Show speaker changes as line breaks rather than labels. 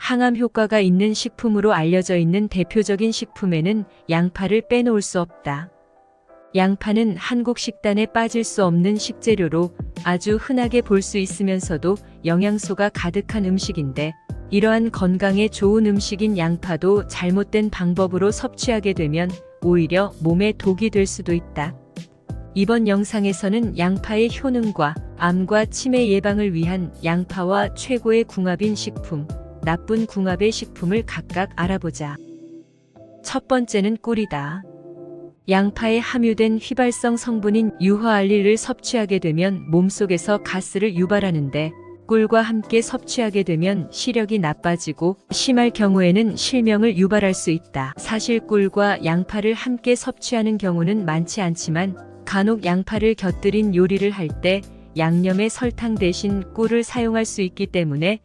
항암 효과가 있는 식품으로 알려져 있는 대표적인 식품에는 양파를 빼놓을 수 없다. 양파는 한국 식단에 빠질 수 없는 식재료로 아주 흔하게 볼 수 있으면서도 영양소가 가득한 음식인데 이러한 건강에 좋은 음식인 양파도 잘못된 방법으로 섭취하게 되면 오히려 몸에 독이 될 수도 있다. 이번 영상에서는 양파의 효능과 암과 치매 예방을 위한 양파와 최고의 궁합인 식품, 나쁜 궁합의 식품을 각각 알아보자. 첫 번째는 꿀이다. 양파에 함유된 휘발성 성분인 유화알릴을 섭취하게 되면 몸속에서 가스를 유발하는데 꿀과 함께 섭취하게 되면 시력이 나빠지고 심할 경우에는 실명을 유발할 수 있다. 사실 꿀과 양파를 함께 섭취하는 경우는 많지 않지만 간혹 양파를 곁들인 요리를 할 때 양념에 설탕 대신 꿀을 사용할 수 있기 때문에